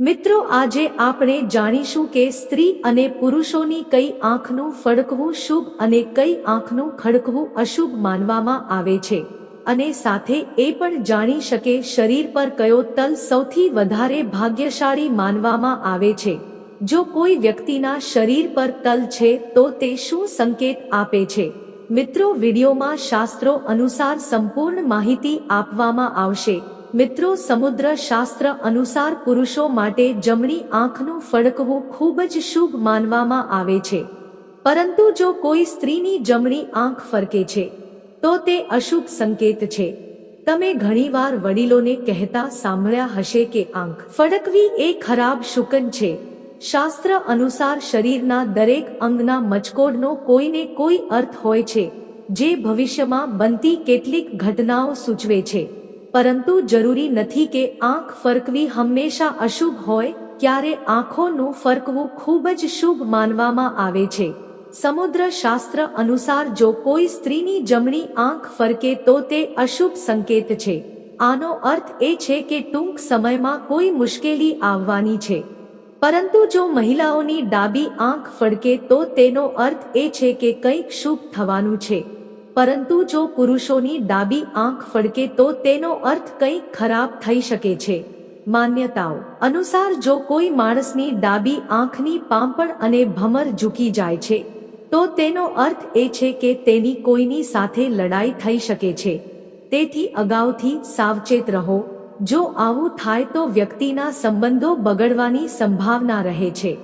મિત્રો, આજે આપણે જાણીશું કે સ્ત્રી અને પુરુષોની કઈ આંખનું ફડકવું શુભ અને કઈ આંખનું ખડકવું અશુભ માનવામાં આવે છે. અને સાથે એ પણ જાણી શકે શરીર પર કયો તલ સૌથી વધારે ભાગ્યશાળી માનવામાં આવે છે. જો કોઈ વ્યક્તિના શરીર પર તલ છે, તો તે શું સંકેત આપે છે? મિત્રો, વિડીયોમાં શાસ્ત્રો અનુસાર સંપૂર્ણ માહિતી આપવામાં આવશે. મિત્રો, સમુદ્ર શાસ્ત્ર અનુસાર પુરુષો માટે જમણી આંખનું ફડકવું ખૂબ જ શુભ માનવામાં આવે છે. પરંતુ જો કોઈ સ્ત્રીની જમણી આંખ ફરકે છે, તો તે અશુભ સંકેત છે. તમે ઘણીવાર વડીલોને કહેતા સાંભળ્યા હશે કે આંખ ફડકવી એ ખરાબ શુકન છે. શાસ્ત્ર અનુસાર શરીરના દરેક અંગના મચકોડનો કોઈને કોઈ અર્થ હોય છે, જે ભવિષ્યમાં બનતી કેટલીક ઘટનાઓ સૂચવે છે. પરંતુ જરૂરી નથી કે આંખ ફરકવી હંમેશા અશુભ હોય, ક્યારે આંખોનું ફરકવું ખૂબ જ શુભ માનવામાં આવે છે. સમુદ્ર શાસ્ત્ર અનુસાર જો કોઈ સ્ત્રીની જમણી આંખ ફરકે તો તે અશુભ સંકેત છે. આનો અર્થ એ છે કે ટૂંક સમયમાં કોઈ મુશ્કેલી આવવાની છે. પરંતુ જો મહિલાઓની ડાબી આંખ ફડકે તો તેનો અર્થ એ છે કે કંઈક શુભ થવાનું છે. પરંતુ જો પુરુષોની ડાબી આંખ ફડકે તો તેનો અર્થ કંઈક ખરાબ થઈ શકે છે. માન્યતાઓ અનુસાર જો કોઈ માણસની ડાબી આંખની પાંપણ અને ભમર ઝૂકી જાય છે, તો તેનો અર્થ એ છે કે તેની કોઈની સાથે લડાઈ થઈ શકે છે. તેથી અગાઉથી સાવચેત રહો, જો આવું થાય તો વ્યક્તિના સંબંધો બગડવાની સંભાવના રહે છે.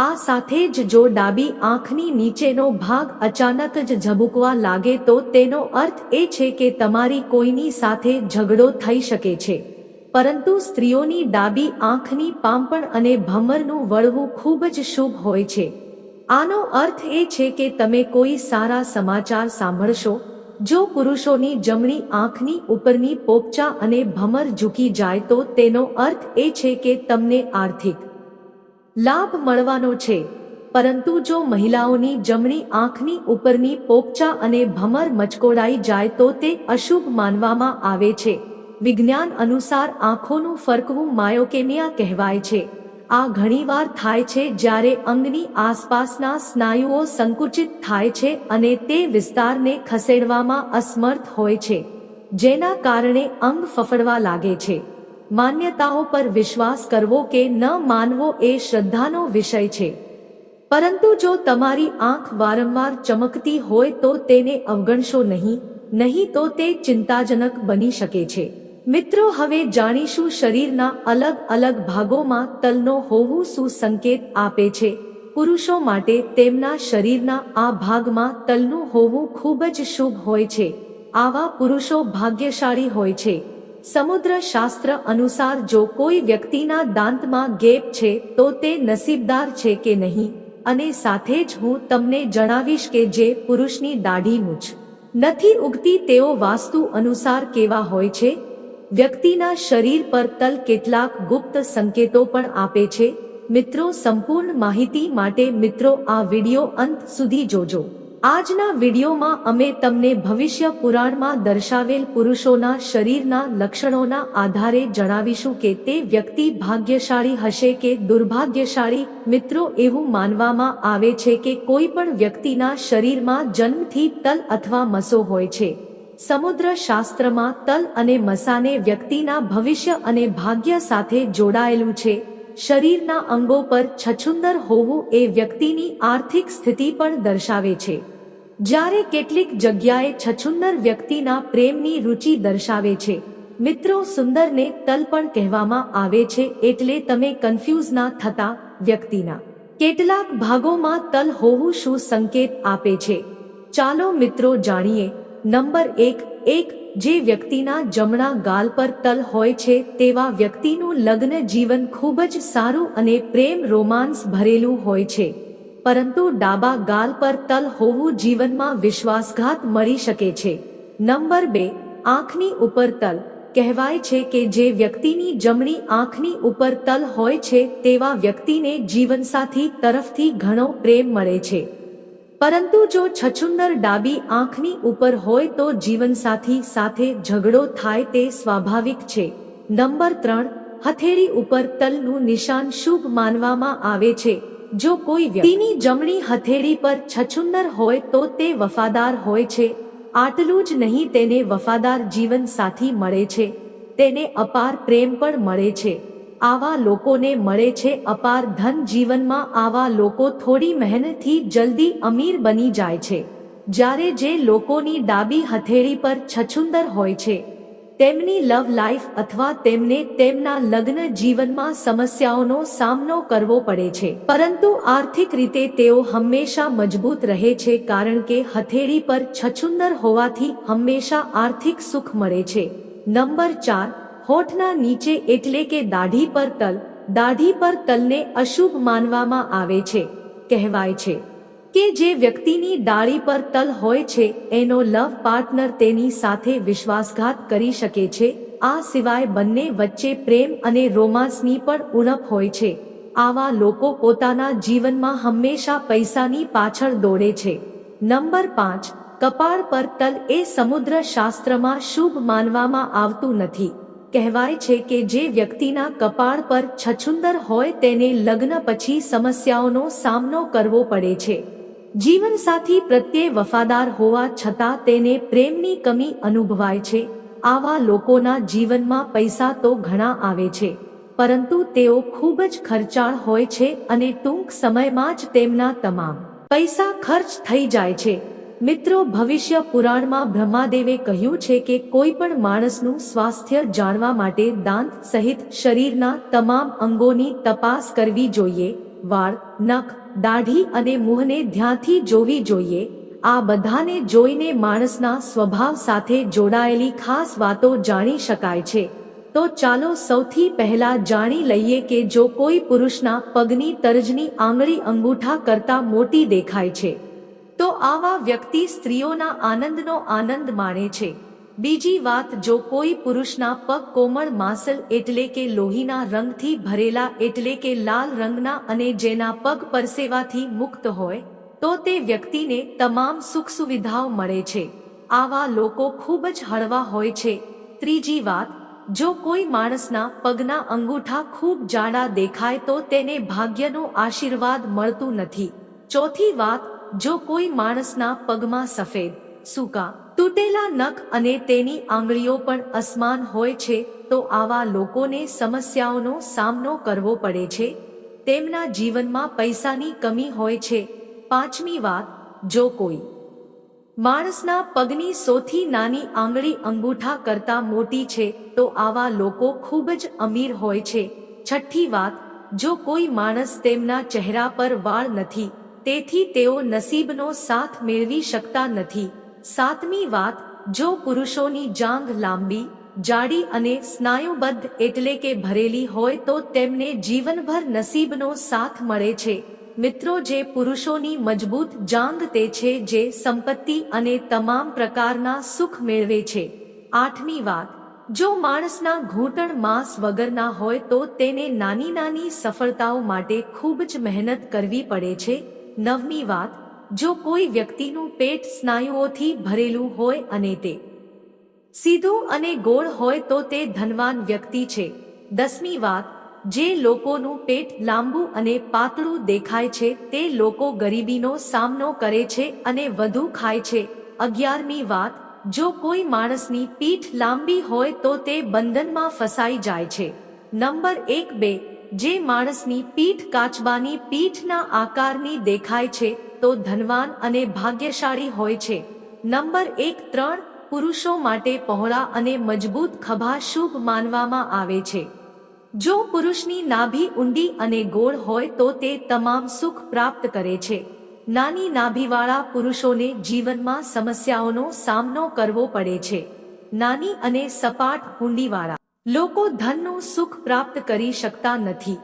આ સાથે જ જો ડાબી આંખની નીચેનો ભાગ અચાનક જ ઝબુકવા લાગે તો તેનો અર્થ એ છે કે તમારી કોઈની સાથે ઝઘડો થઈ શકે છે. પરંતુ સ્ત્રીઓની ડાબી આંખની પાંપણ અને ભમરનું વળવું ખૂબ જ શુભ હોય છે. આનો અર્થ એ છે કે તમે કોઈ સારા સમાચાર સાંભળશો, જો પુરુષોની જમણી આંખની ઉપરની પોપચા અને ભમર ઝૂકી જાય તો તેનો અર્થ એ છે કે તમને આર્થિક લાભ મળવાનો છે. પરંતુ જો મહિલાઓની જમણી આંખની ઉપરની પોપચા અને ભમર મચકોડાઈ જાય તો તે અશુભ માનવામાં આવે છે. વિજ્ઞાન અનુસાર આંખોનું ફરકવું માયોકેમિયા કહેવાય છે. આ ઘણીવાર થાય છે જ્યારે અંગની આસપાસના સ્નાયુઓ સંકુચિત થાય છે અને તે વિસ્તારને ખસેડવામાં અસમર્થ હોય છે, જેના કારણે અંગ ફફડવા લાગે છે. માન્યતાઓ પર વિશ્વાસ કરવો કે ન માનવો એ શ્રદ્ધાનો વિષય છે. પરંતુ જો તમારી આંખ વારંવાર ચમકતી હોય તો તેને અવગણશો નહીં નહીં તો તે ચિંતાજનક બની શકે છે. મિત્રો, હવે જાણીશું શરીરના અલગ અલગ ભાગોમાં તલનો હોવું શું સંકેત આપે છે. પુરુષો માટે તેમના શરીરના આ ભાગમાં તલનું હોવું ખૂબ જ શુભ હોય છે. આવા પુરુષો ભાગ્યશાળી હોય છે. સમુદ્ર શાસ્ત્ર અનુસાર જો કોઈ વ્યક્તિના દાંતમાં ગેપ છે, તો તે નસીબદાર છે કે નહીં. અને સાથે જ હું તમને જણાવીશ કે જે પુરુષની દાઢી મૂછ. નથી ઉગતી તેઓ વાસ્તુ અનુસાર કેવા હોય છે? વ્યક્તિના શરીર પર તલ કેટલાક ગુપ્ત સંકેતો પણ આપે છે. મિત્રો, સંપૂર્ણ માહિતી માટે મિત્રો, આ વિડિયો અંત સુધી જોજો. આજના વિડીયોમાં અમે તમને ભવિષ્ય પુરાણમાં દર્શાવેલ પુરુષોના શરીરના લક્ષણોના આધારે જણાવીશું કે તે વ્યક્તિ ભાગ્યશાળી હશે કે દુર્ભાગ્યશાળી. મિત્રો, એવું માનવામાં આવે છે કે કોઈ પણ વ્યક્તિના શરીરમાં જન્મથી તલ અથવા મસો હોય છે. સમુદ્ર શાસ્ત્રમાં તલ અને મસાને વ્યક્તિના ભવિષ્ય અને ભાગ્ય સાથે જોડાયેલું છે. શરીરના અંગો પર છછુંદર હોવું એ વ્યક્તિની આર્થિક સ્થિતિ પણ દર્શાવે છે. જ્યારે કેટલીક જગ્યાએ છછુંદર વ્યક્તિના પ્રેમની રુચિ દર્શાવે છે, મિત્રો સુંદરને તલ પણ કહેવામાં આવે છે એટલે તમે કન્ફ્યુઝ ના થતા વ્યક્તિના. કેટલાક ભાગોમાં તલ હોવું શું સંકેત આપે છે? ચાલો મિત્રો જાણીએ. નંબર એક એક જે વ્યક્તિના જમણા ગાલ પર તલ હોય છે તેવા વ્યક્તિનું લગ્ન જીવન ખૂબ જ સારું અને પ્રેમ રોમાન્સ ભરેલું હોય છે. પરંતુ ડાબા ગાલ પર તલ હોવું જીવનમાં વિશ્વાસઘાત મળી શકે છે. નંબર બે, આંખની ઉપર તલ. કહેવાય છે કે જે વ્યક્તિની જમણી આંખની ઉપર તલ હોય છે તેવા વ્યક્તિને જીવનસાથી તરફથી ઘણો પ્રેમ મળે છે. પરંતુ જો છછુંદર ડાબી આંખની ઉપર હોય તો જીવનસાથી સાથે ઝઘડો થાય તે સ્વાભાવિક છે. નંબર ત્રણ, હથેળી ઉપર તલનું નિશાન શુભ માનવામાં આવે છે. જો કોઈ વ્યક્તિની જમણી હથેળી પર છછુંદર હોય તો તે વફાદાર હોય છે. આટલું જ નહીં, તેને વફાદાર જીવનસાથી મળે છે. તેને અપાર પ્રેમ પણ મળે છે. આવા લોકોને મળે છે અપાર ધન જીવનમાં આવા લોકો થોડી મહેનતથી જલ્દી અમીર બની જાય છે. જ્યારે જે લોકોની ડાબી હથેળી પર છછુંદર હોય છે, તેમની લવ લાઈફ અથવા તેમને તેમના લગ્ન જીવનમાં સમસ્યાઓનો સામનો કરવો પડે છે. પરંતુ આર્થિક રીતે તેઓ હંમેશા મજબૂત રહે છે કારણ કે હથેળી પર છછુંદર હોવાથી હંમેશા આર્થિક સુખ મળે છે. નંબર ચાર હોઠના નીચે એટલે કે દાઢી પર તલ, દાઢી પર તલને અશુભ માનવામાં આવે છે, કહેવાય છે. કે જે વ્યક્તિની ડાળી પર તલ હોય છે, એનો લવ પાર્ટનર તેની સાથે વિશ્વાસઘાત કરી શકે છે, આ સિવાય બંને વચ્ચે પ્રેમ અને રોમાન્સની પણ ઉણપ હોય છે. આવા લોકો પોતાના જીવનમાં હંમેશા પૈસાની પાછળ દોડે છે. નંબર પાંચ, કપાળ પર તલ એ સમુદ્ર શાસ્ત્રમાં શુભ માનવામાં આવતું નથી. કહેવાય છે કે જે વ્યક્તિના કપાળ પર છછુંદર હોય તેને લગ્ન પછી સમસ્યાઓનો સામનો કરવો પડે છે. જીવનસાથી પ્રત્યે વફાદાર હોવા છતાં તેને પ્રેમની કમી અનુભવાય છે. આવા લોકોના જીવનમાં પૈસા તો ઘણા આવે છે, પરંતુ તેઓ ખૂબ જ ખર્ચાળ હોય છે અને ટૂંક સમયમાં જ તેમના તમામ પૈસા ખર્ચ થઈ જાય છે. મિત્રો, ભવિષ્ય પુરાણમાં બ્રહ્માદેવે કહ્યું છે કે કોઈ પણ માણસનું સ્વાસ્થ્ય જાણવા માટે દાંત સહિત શરીરના તમામ અંગોની તપાસ કરવી જોઈએ. વાળ, નખ, દાઢી અને મુહને ધ્યાનથી જોવી જોઈએ. આ બધાને જોઈને માણસના સ્વભાવ સાથે જોડાયેલી ખાસ વાતો જાણી શકાય છે. તો ચાલો સૌથી પહેલા જાણી લઈએ કે જો કોઈ પુરુષના પગની તરજની આંગળી અંગૂઠા કરતા મોટી દેખાય છે. તો આવા વ્યક્તિ સ્ત્રીઓના આનંદનો આનંદ માણે છે. બીજી વાત, જો કોઈ પુરુષના પગ કોમળ માસલ એટલે કે લોહીના રંગથી ભરેલા એટલે કે લાલ રંગના અને જેના પગ પરસેવાથી મુક્ત હોય, તો તે વ્યક્તિને તમામ સુખ સુવિધાઓ મળે છે. આવા લોકો ખૂબ જ હળવા હોય છે. ત્રીજી વાત, જો કોઈ માણસના પગના અંગૂઠા ખૂબ જાડા દેખાય તો તેને ભાગ્યનો આશીર્વાદ મળતું નથી. ચોથી વાત જો કોઈ માણસના પગમાં સફેદ, સૂકા, તૂટેલા નખ અને તેની આંગળીઓ પણ અસમાન હોય છે, તો આવા લોકોને સમસ્યાઓનો સામનો કરવો પડે છે. તેમના જીવનમાં પૈસાની કમી હોય છે. પાંચમી વાત, જો કોઈ માણસના પગની સૌથી નાની આંગળી અંગૂઠા કરતા મોટી છે, તો આવા લોકો ખૂબ જ અમીર હોય છે. છઠ્ઠી વાત, જો કોઈ માણસ તેમના ચહેરા પર વાળ નથી તેથી તેઓ નસીબનો સાથ મેળવી શકતા નથી. સાતમી વાત, જો પુરુષોની જાંઘ લાંબી, જાડી અને સ્નાયુબદ્ધ એટલે કે ભરેલી હોય તો તેમને જીવનભર નસીબનો સાથ મળે છે. મિત્રો, જે પુરુષોની મજબૂત જાંઘ તે છે જે સંપત્તિ અને તમામ પ્રકારના સુખ મેળવે છે. આઠમી વાત, જો માણસના ઘૂંટણ માંસ વગરના હોય તો તેને નાની નાની સફળતાઓ માટે ખૂબ જ મહેનત કરવી પડે છે. નવમી વાત, જો કોઈ વ્યક્તિનું પેટ સ્નાયુઓથી ભરેલું હોય અને તે સીધું અને ગોળ હોય તો તે ધનવાન વ્યક્તિ છે. દસમી વાત, જે લોકોનું પેટ લાંબુ અને પાતળું દેખાય છે, તે લોકો ગરીબીનો સામનો કરે છે અને વધુ ખાય છે. અગિયારમી વાત, જો કોઈ માણસની પીઠ લાંબી હોય તો તે બંધનમાં ફસાઈ જાય છે. નંબર એક બે જે માણસની પીઠ કાચબાની પીઠના આકારની દેખાય છે, તો ધનવાન અને ભાગ્યશાળી હોય છે. નંબર એક ત્રણ, પુરુષો માટે પહોળા અને મજબૂત ખભા શુભ માનવામાં આવે છે. જો પુરુષની નાભી ઊંડી અને ગોળ હોય, તો તે તમામ સુખ પ્રાપ્ત કરે છે. નાની નાભીવાળા પુરુષોને જીવનમાં સમસ્યાઓનો સામનો કરવો પડે છે. નાની અને સપાટ ઊંડીવાળા લોકો ધનનું સુખ પ્રાપ્ત કરી શકતા નથી.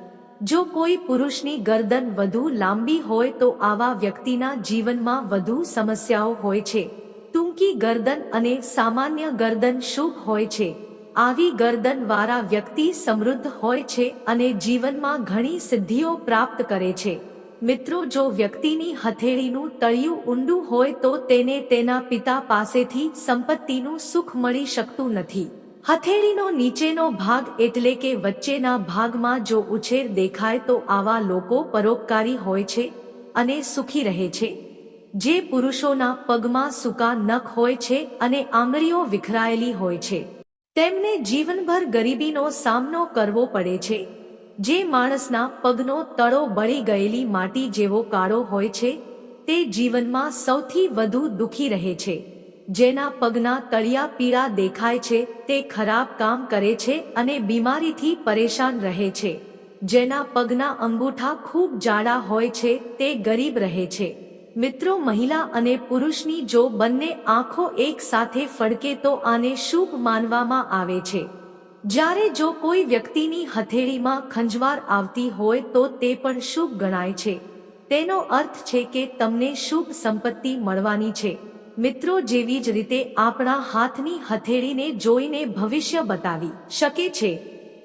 જો કોઈ પુરુષની ગરદન વધુ લાંબી હોય તો આવા વ્યક્તિના જીવનમાં વધુ સમસ્યાઓ હોય છે. ટૂંકી ગરદન અને સામાન્ય ગરદન શુભ હોય છે. આવી ગરદન વાળા વ્યક્તિ સમૃદ્ધ હોય છે અને જીવનમાં ઘણી સિદ્ધિઓ પ્રાપ્ત કરે છે. મિત્રો, જો વ્યક્તિની હથેળીનું તળિયું ઊંડું હોય તો તેને તેના પિતા પાસેથી સંપત્તિનું સુખ મળી શકતું નથી. હથેળીનો નીચેનો ભાગ એટલે કે વચ્ચેના ભાગમાં જો ઉછેર દેખાય તો આવા લોકો પરોપકારી હોય છે અને સુખી રહે છે. જે પુરુષોના પગમાં સૂકા નખ હોય છે અને આંગળીઓ વિખરાયેલી હોય છે. તેમને જીવનભર ગરીબીનો સામનો કરવો પડે છે. જે માણસના પગનો તળો બળી ગયેલી માટી જેવો કાળો હોય છે, તે જીવનમાં સૌથી વધુ દુખી રહે છે. જેના પગના તળિયા પીળા દેખાય છે, તે ખરાબ કામ કરે છે અને બીમારીથી પરેશાન રહે છે. જેના પગના અંગૂઠા ખૂબ જાડા હોય છે, તે ગરીબ રહે છે. મિત્રો મહિલા અને પુરુષની જો બંને આંખો એક સાથે ફડકે તો આને શુભ માનવામાં આવે છે. જ્યારે જો કોઈ વ્યક્તિની હથેળીમાં ખંજવાર આવતી હોય તો તે પણ શુભ ગણાય છે. તેનો અર્થ છે કે તમને શુભ સંપત્તિ મળવાની છે. મિત્રો જેવી જ રીતે આપણા હાથની હથેળીને જોઈને ભવિષ્ય બતાવી શકે છે,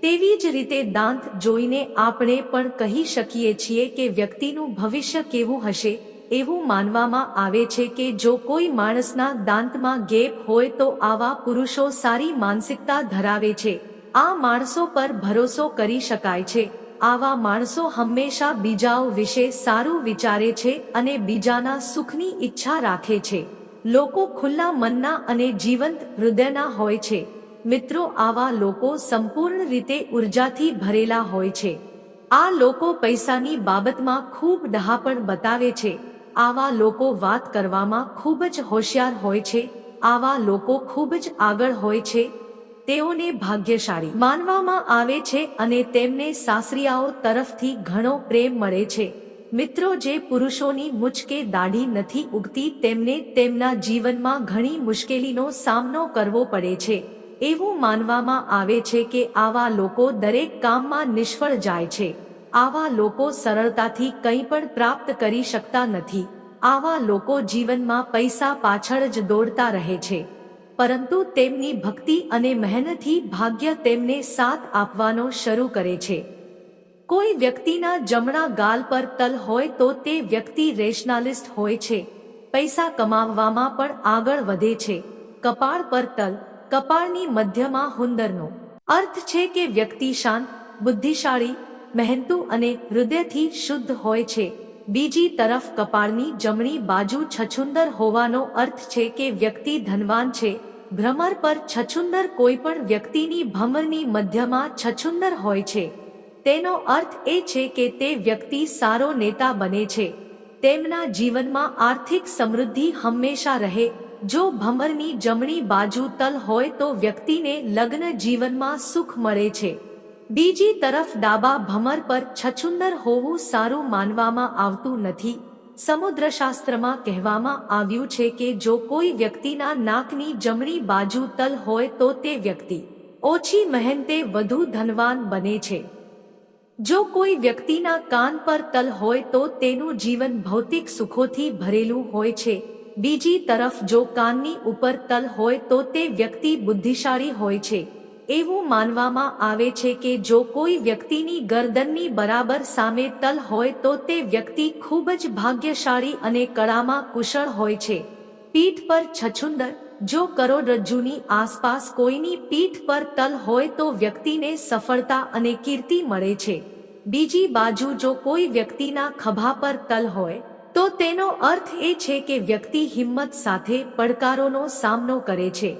તેવી જ રીતે દાંત જોઈને આપણે પણ કહી શકીએ છીએ કે વ્યક્તિનું ભવિષ્ય કેવું હશે, એવું માનવામાં આવે છે કે જો કોઈ માણસના દાંતમાં ગેપ હોય તો આવા પુરુષો સારી માનસિકતા ધરાવે છે. આ માણસો પર ભરોસો કરી શકાય છે. આવા માણસો હંમેશા બીજાઓ વિશે સારું વિચારે છે અને બીજાના સુખની ઈચ્છા રાખે છે. લોકો ખુલ્લા મનના અને જીવંત હૃદયના હોય છે. મિત્રો, આવા લોકો સંપૂર્ણ રીતે ઉર્જાથી ભરેલા હોય છે. આ લોકો પૈસાની બાબતમાં ખૂબ ડહાપણ બતાવે છે. આવા લોકો વાત કરવામાં ખૂબ જ હોશિયાર હોય છે. આવા લોકો ખૂબ જ આગળ હોય છે. તેઓને ભાગ્યશાળી માનવામાં આવે છે અને તેમને સાસરિયાઓ તરફથી ઘણો પ્રેમ મળે છે. મિત્રો જે પુરુષોની મુચકે દાઢી નથી ઉગતી, તેમને તેમના જીવનમાં ઘણી મુશ્કેલીનો સામનો કરવો પડે છે. એવું માનવામાં આવે છે કે આવા લોકો દરેક કામમાં નિષ્ફળ જાય છે. આવા લોકો સરળતાથી કંઈ પણ પ્રાપ્ત કરી શકતા નથી. આવા લોકો જીવનમાં પૈસા પાછળ જ દોડતા રહે છે. પરંતુ તેમની ભક્તિ અને મહેનતથી ભાગ્ય તેમને સાથ આપવાનો શરૂ કરે છે. કોઈ વ્યક્તિના જમણા ગાલ પર તલ હોય તો તે વ્યક્તિ રેશનાલિસ્ટ હોય છે. પૈસા કમાવવામાં પણ આગળ વધે છે. કપાળ પર તલ, કપાળની મધ્યમાં હુંદરનો. અર્થ છે કે વ્યક્તિ શાંત, બુદ્ધિશાળી, મહેનતુ અને હૃદયથી શુદ્ધ હોય છે. બીજી તરફ કપાળની જમણી બાજુ છછુંદર હોવાનો અર્થ છે કે વ્યક્તિ ધનવાન છે. ભ્રમર પર છછુંદર કોઈ પણ વ્યક્તિની ભમરની મધ્યમાં છછુંદર હોય છે. તેનો અર્થ એ છે કે તે વ્યક્તિ સારો નેતા બને છે. તેમના જીવનમાં આર્થિક સમૃદ્ધિ હંમેશા રહે. જો ભમરની જમણી બાજુ તલ હોય તો વ્યક્તિને લગ્ન જીવનમાં સુખ મળે છે. બીજી તરફ ડાબા ભમર પર છછુંદર હોવું સારું માનવામાં આવતું નથી. સમુદ્રશાસ્ત્રમાં કહેવામાં આવ્યું છે કે જો કોઈ વ્યક્તિના નાકની જમણી બાજુ તલ હોય તો તે વ્યક્તિ ઓછી મહેનતે વધુ ધનવાન બને છે. જો કોઈ વ્યક્તિના કાન પર તલ હોય તો તેનું જીવન ભૌતિક સુખોથી ભરેલું હોય છે. બીજી તરફ જો કાનની ઉપર તલ હોય તો તે વ્યક્તિ બુદ્ધિશાળી હોય છે. એવું માનવામાં આવે છે કે જો કોઈ વ્યક્તિની ગરદનની બરાબર સામે તલ હોય તો તે વ્યક્તિ ખૂબ જ ભાગ્યશાળી અને કળામાં કુશળ હોય છે. પીઠ પર છછુંદર જો કરોડરજ્જુની આસપાસ કોઈની પીઠ પર તલ હોય તો વ્યક્તિને સફળતા અને કીર્તિ મળે છે. બીજી બાજુ જો કોઈ વ્યક્તિના ખભા પર તલ હોય, તો તેનો અર્થ એ છે કે વ્યક્તિ હિંમત સાથે પડકારોનો સામનો કરે છે.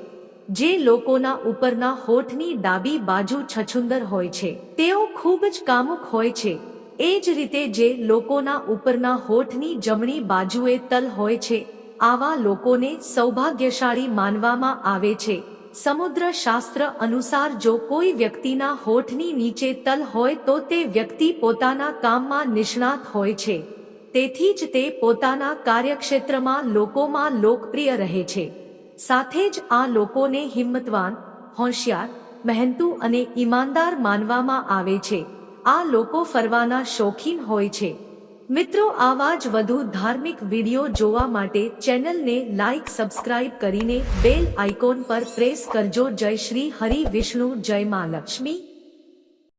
જે લોકોના ઉપરના હોઠની ડાબી બાજુ છછુંદર હોય છે, તેઓ ખૂબ જ કામુક હોય છે. એ જ રીતે જે લોકોના ઉપરના હોઠની જમણી બાજુએ તલ હોય છે આવા લોકોને સૌભાગ્યશાળી માનવામાં આવે છે. સમુદ્ર શાસ્ત્ર અનુસાર જો કોઈ વ્યક્તિના હોઠની નીચે તલ હોય તો તે વ્યક્તિ પોતાના કામમાં નિષ્ણાત હોય છે. તેથી જ તે પોતાના કાર્યક્ષેત્રમાં લોકોમાં લોકપ્રિય રહે છે. સાથે જ આ લોકોને હિંમતવાન, હોશિયાર, મહેનતુ અને ઈમાનદાર માનવામાં આવે છે. આ લોકો ફરવાના શોખીન હોય છે. મિત્રો, આવા જ વધુ ધાર્મિક વીડિયો જોવા માટે ચેનલને લાઇક સબસ્ક્રાઇબ કરીને બેલ આઇકોન પર પ્રેસ કરજો. જય શ્રી હરિ વિષ્ણુ, જય મા લક્ષ્મી.